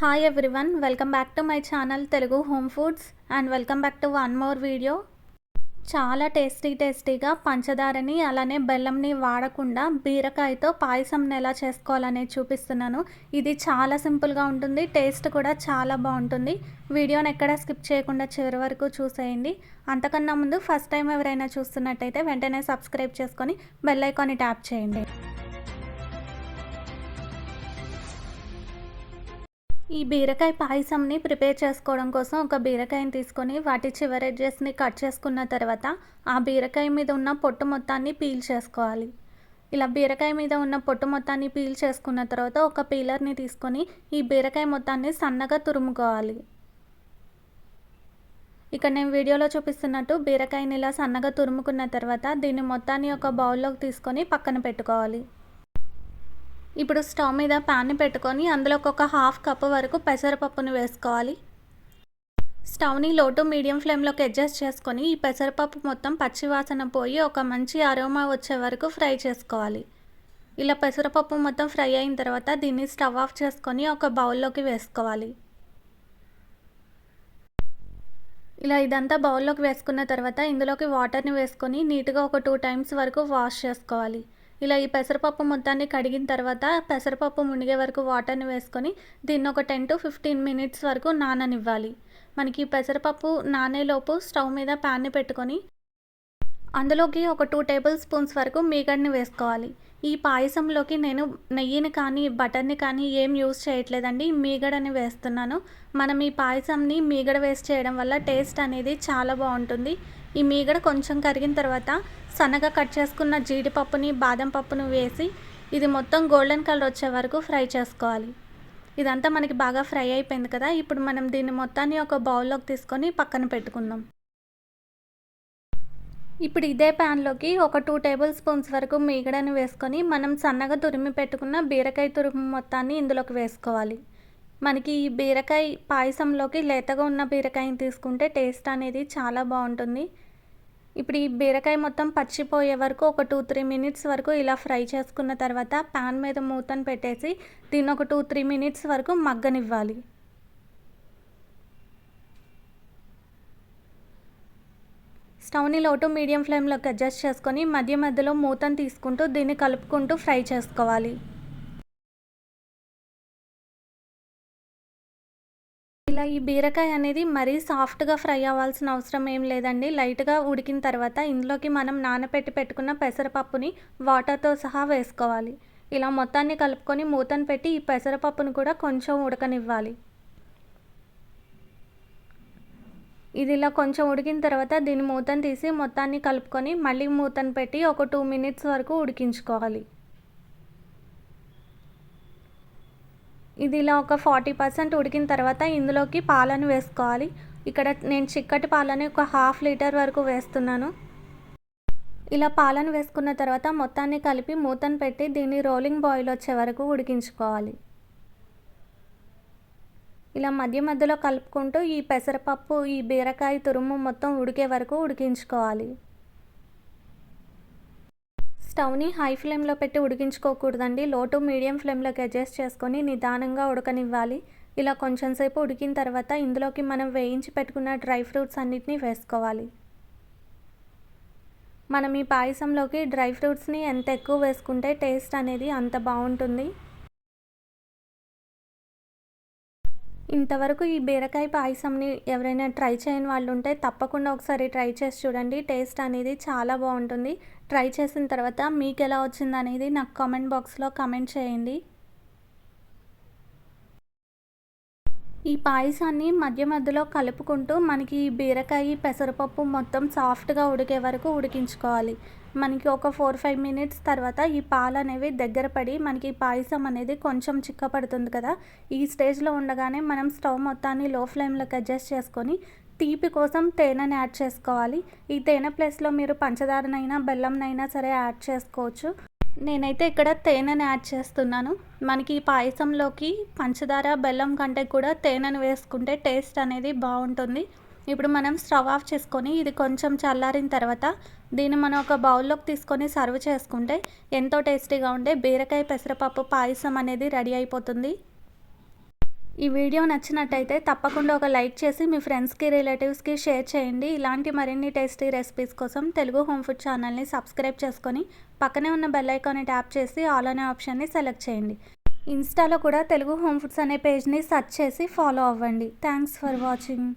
Hi everyone welcome back to my channel Telugu home foods and welcome back to one more video చాలా tasty టేస్టీగా పంచదారని అలానే బెల్లంని వాడకుండా బీరకాయతో పాయసంని ఎలా చేసుకోవాలనేది చూపిస్తున్నాను. ఇది చాలా సింపుల్గా ఉంటుంది టేస్ట్ కూడా చాలా బాగుంటుంది. వీడియోని ఎక్కడ స్కిప్ చేయకుండా చివరి వరకు చూసేయండి. అంతకన్నా ముందు ఫస్ట్ టైం ఎవరైనా చూస్తున్నట్టయితే వెంటనే సబ్స్క్రైబ్ చేసుకొని బెల్ ఐకాన్ని ట్యాప్ చేయండి. ఈ బీరకాయ పాయసంని ప్రిపేర్ చేసుకోవడం కోసం ఒక బీరకాయని తీసుకొని వాటి చివరి ఎడ్జెస్ని కట్ చేసుకున్న తర్వాత ఆ బీరకాయ మీద ఉన్న పొట్టు మొత్తాన్ని పీల్ చేసుకోవాలి. ఇలా బీరకాయ మీద ఉన్న పొట్టు మొత్తాన్ని పీల్ చేసుకున్న తర్వాత ఒక పీలర్ని తీసుకొని ఈ బీరకాయ మొత్తాన్ని సన్నగా తురుముకోవాలి. ఇక్కడ నేను వీడియోలో చూపిస్తున్నట్టు బీరకాయని ఇలా సన్నగా తురుముకున్న తర్వాత దీన్ని మొత్తాన్ని ఒక బౌల్లోకి తీసుకొని పక్కన పెట్టుకోవాలి. ఇప్పుడు స్టవ్ మీద ప్యాన్ని పెట్టుకొని అందులోకి ఒక హాఫ్ కప్ వరకు పెసరపప్పును వేసుకోవాలి. స్టవ్ని లోటు మీడియం ఫ్లేమ్లోకి అడ్జస్ట్ చేసుకొని ఈ పెసరపప్పు మొత్తం పచ్చివాసన పోయి ఒక మంచి అరోమా వచ్చే వరకు ఫ్రై చేసుకోవాలి. ఇలా పెసరపప్పు మొత్తం ఫ్రై అయిన తర్వాత దీన్ని స్టవ్ ఆఫ్ చేసుకొని ఒక బౌల్లోకి వేసుకోవాలి. ఇలా ఇదంతా బౌల్లోకి వేసుకున్న తర్వాత ఇందులోకి వాటర్ని వేసుకొని నీట్గా ఒక టూ టైమ్స్ వరకు వాష్ చేసుకోవాలి. ఇలా ఈ పెసరపప్పు మొత్తాన్ని కడిగిన తర్వాత పెసరపప్పు మునిగే వరకు వాటర్ని వేసుకొని దీన్ని ఒక టెన్ టు ఫిఫ్టీన్ మినిట్స్ వరకు నాననివ్వాలి. మనకి పెసరపప్పు నానేలోపు స్టవ్ మీద ప్యాన్ని పెట్టుకొని అందులోకి ఒక టూ టేబుల్ స్పూన్స్ వరకు మీగడ్ని వేసుకోవాలి. ఈ పాయసంలోకి నేను నెయ్యిని కానీ బటర్ని కానీ ఏం యూస్ చేయట్లేదండి. మీగడని వేస్తున్నాను. మనం ఈ పాయసంని మీగడ వేస్ట్ చేయడం వల్ల టేస్ట్ అనేది చాలా బాగుంటుంది. ఈ మీగడ కొంచెం కరిగిన తర్వాత సన్నగా కట్ చేసుకున్న జీడిపప్పుని బాదం పప్పును వేసి ఇది మొత్తం గోల్డెన్ కలర్ వచ్చే వరకు ఫ్రై చేసుకోవాలి. ఇదంతా మనకి బాగా ఫ్రై అయిపోయింది కదా ఇప్పుడు మనం దీన్ని మొత్తాన్ని ఒక బౌల్లోకి తీసుకొని పక్కన పెట్టుకుందాం. ఇప్పుడు ఇదే ప్యాన్లోకి ఒక టూ టేబుల్ స్పూన్స్ వరకు మీగడని వేసుకొని మనం సన్నగా తురిమి పెట్టుకున్న బీరకాయ తురుము మొత్తాన్ని ఇందులోకి వేసుకోవాలి. మనకి ఈ బీరకాయ పాయసంలోకి లేతగా ఉన్న బీరకాయని తీసుకుంటే టేస్ట్ అనేది చాలా బాగుంటుంది. ఇప్పుడు ఈ బీరకాయ మొత్తం పచ్చిపోయే వరకు ఒక టూ త్రీ మినిట్స్ వరకు ఇలా ఫ్రై చేసుకున్న తర్వాత ప్యాన్ మీద మూతను పెట్టేసి దీన్ని ఒక టూ త్రీ మినిట్స్ వరకు మగ్గనివ్వాలి. స్టవ్ని లోటు మీడియం ఫ్లేమ్లోకి అడ్జస్ట్ చేసుకొని మధ్య మధ్యలో మూతను తీసుకుంటూ దీన్ని కలుపుకుంటూ ఫ్రై చేసుకోవాలి. ఇలా ఈ బీరకాయ అనేది మరీ సాఫ్ట్గా ఫ్రై అవ్వాల్సిన అవసరం ఏం లేదండి. లైట్గా ఉడికిన తర్వాత ఇందులోకి మనం నానపెట్టి పెట్టుకున్న పెసరపప్పుని వాటర్తో సహా వేసుకోవాలి. ఇలా మొత్తాన్ని కలుపుకొని మూతను పెట్టి ఈ పెసరపప్పును కూడా కొంచెం ఉడకనివ్వాలి. ఇది ఇలా కొంచెం ఉడికిన తర్వాత దీని మూతను తీసి మొత్తాన్ని కలుపుకొని మళ్ళీ మూతను పెట్టి ఒక టూ మినిట్స్ వరకు ఉడికించుకోవాలి. ఇది ఇలా ఒక ఫార్టీ పర్సెంట్ ఉడికిన తర్వాత ఇందులోకి పాలను వేసుకోవాలి. ఇక్కడ నేను చిక్కటి పాలని ఒక హాఫ్ లీటర్ వరకు వేస్తున్నాను. ఇలా పాలను వేసుకున్న తర్వాత మొత్తాన్ని కలిపి మూతను పెట్టి దీన్ని రోలింగ్ బాయిల్ వచ్చే వరకు ఉడికించుకోవాలి. ఇలా మధ్య మధ్యలో కలుపుకుంటూ ఈ పెసరపప్పు ఈ బీరకాయ తురుము మొత్తం ఉడికే వరకు ఉడికించుకోవాలి. స్టవ్ని హై ఫ్లేమ్లో పెట్టి ఉడికించుకోకూడదండి. లో టు మీడియం ఫ్లేమ్లోకి అడ్జస్ట్ చేసుకొని నిదానంగా ఉడకనివ్వాలి. ఇలా కొంచెం సేపు ఉడికిన తర్వాత ఇందులోకి మనం వేయించి పెట్టుకున్న డ్రై ఫ్రూట్స్ అన్నిటినీ వేసుకోవాలి. మనం ఈ పాయసంలోకి డ్రై ఫ్రూట్స్ని ఎంత ఎక్కువ వేసుకుంటే టేస్ట్ అనేది అంత బాగుంటుంది. ఇంతవరకు ఈ బీరకాయ పాయసంని ఎవరైనా ట్రై చేయని వాళ్ళు ఉంటే తప్పకుండా ఒకసారి ట్రై చేసి చూడండి. టేస్ట్ అనేది చాలా బాగుంటుంది. ట్రై చేసిన తర్వాత మీకు ఎలా వచ్చింది అనేది నాకు కామెంట్ బాక్స్లో కమెంట్ చేయండి. ఈ పాయసాన్ని మధ్య మధ్యలో కలుపుకుంటూ మనకి బీరకాయ పెసరపప్పు మొత్తం సాఫ్ట్గా ఉడికే వరకు ఉడికించుకోవాలి. మనకి ఒక ఫోర్ ఫైవ్ మినిట్స్ తర్వాత ఈ పాలు అనేవి దగ్గర పడి మనకి పాయసం అనేది కొంచెం చిక్కపడుతుంది కదా. ఈ స్టేజ్లో ఉండగానే మనం స్టవ్ మొత్తాన్ని లో ఫ్లేమ్లోకి అడ్జస్ట్ చేసుకొని తీపి కోసం తేనెని యాడ్ చేసుకోవాలి. ఈ తేనె ప్లేస్లో మీరు పంచదారనైనా బెల్లంనైనా సరే యాడ్ చేసుకోవచ్చు. నేనైతే ఇక్కడ తేనెను యాడ్ చేస్తున్నాను. మనకి ఈ పాయసంలోకి పంచదార బెల్లం కంటే కూడా తేనెను వేసుకుంటే టేస్ట్ అనేది బాగుంటుంది. ఇప్పుడు మనం స్టవ్ ఆఫ్ చేసుకొని ఇది కొంచెం చల్లారిన తర్వాత దీన్ని మనం ఒక బౌల్లోకి తీసుకొని సర్వ్ చేసుకుంటే ఎంతో టేస్టీగా ఉండే బీరకాయ పెసరపప్పు పాయసం అనేది రెడీ అయిపోతుంది. ఈ వీడియో నచ్చినట్టయితే తప్పకుండా ఒక లైక్ చేసి మీ ఫ్రెండ్స్కి రిలేటివ్స్కి షేర్ చేయండి. ఇలాంటి మరిన్ని టేస్టీ రెసిపీస్ కోసం తెలుగు హోమ్ ఫుడ్ ఛానల్ని సబ్స్క్రైబ్ చేసుకొని పక్కనే ఉన్న బెల్ ఐకాన్ని ట్యాప్ చేసి ఆల్ అనే ఆప్షన్ని సెలెక్ట్ చేయండి. ఇన్స్టాలో కూడా తెలుగు హోమ్ ఫుడ్స్ అనే పేజ్ని సెర్చ్ చేసి ఫాలో అవ్వండి. Thanks for watching.